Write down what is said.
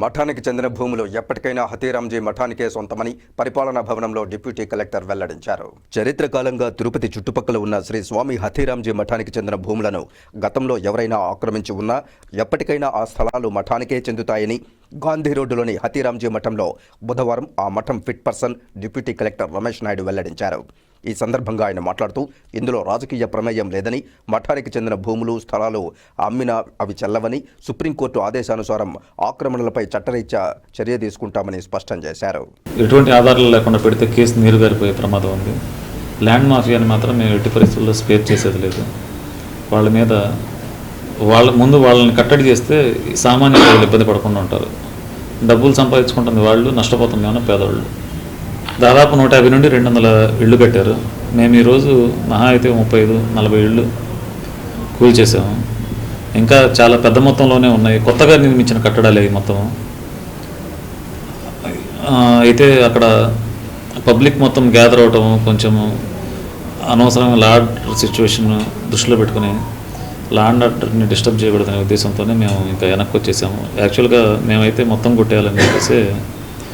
మఠానికి చెందిన భూములు ఎప్పటికైనా హతీరాంజీ మఠానికే సొంతమని పరిపాలనా భవనంలో డిప్యూటీ కలెక్టర్ వెల్లడించారు. చరిత్రకాలంగా తిరుపతి చుట్టుపక్కల ఉన్న శ్రీ స్వామి హతీరాంజీ మఠానికి చెందిన భూములను గతంలో ఎవరైనా ఆక్రమించి ఉన్నా ఎప్పటికైనా ఆ స్థలాలు మఠానికే చెందుతాయని గాంధీ రోడ్డులోని హతీరాంజీ మఠంలో బుధవారం ఆ మఠం fit person deputy collector Ramesh Naidu వెల్లడించారు. ఈ సందర్భంగా ఆయన మాట్లాడుతూ ఇందులో రాజకీయ ప్రమేయం లేదని మఠానికి చెందిన భూములు స్థలాలు అమ్మినా అవి చెల్లవని సుప్రీంకోర్టు ఆదేశానుసారం ఆక్రమణలపై చట్టరీత్యా చర్య తీసుకుంటామని స్పష్టం చేశారు. ఎటువంటి ఆధారాలు లేకుండా పెడితే కేసు నీరుగారిపోయే ప్రమాదం ఉంది. ల్యాండ్ మాఫియాని మాత్రం మేము ఎట్టి పరిస్థితుల్లో స్పేర్ చేసేది లేదు. వాళ్ళ మీద వాళ్ళ ముందు వాళ్ళని కట్టడి చేస్తే సామాన్య ఇబ్బంది పడకుండా ఉంటారు. డబ్బులు సంపాదించుకుంటుంది వాళ్ళు నష్టపోతుంది ఏమన్నా పేదవాళ్ళు. దాదాపు నూట యాభై నుండి రెండు వందల ఇళ్ళు కట్టారు. మేము ఈరోజు మహా అయితే ముప్పై ఐదు నలభై ఇళ్ళు కూల్చేసాము ఇంకా చాలా పెద్ద మొత్తంలోనే ఉన్నాయి. కొత్తగా నిర్మించిన కట్టడాలే అవి మొత్తం. అయితే అక్కడ పబ్లిక్ మొత్తం గ్యాదర్ అవటం కొంచెం అనవసరంగా లా సిచ్యువేషన్ దృష్టిలో పెట్టుకుని లా అండ్ ఆర్డర్ని డిస్టర్బ్ చేయకూడదనే ఉద్దేశంతోనే మేము ఇంకా వెనక్కి వచ్చేసాము. యాక్చువల్గా మేమైతే మొత్తం కొట్టేయాలని చెప్పేసి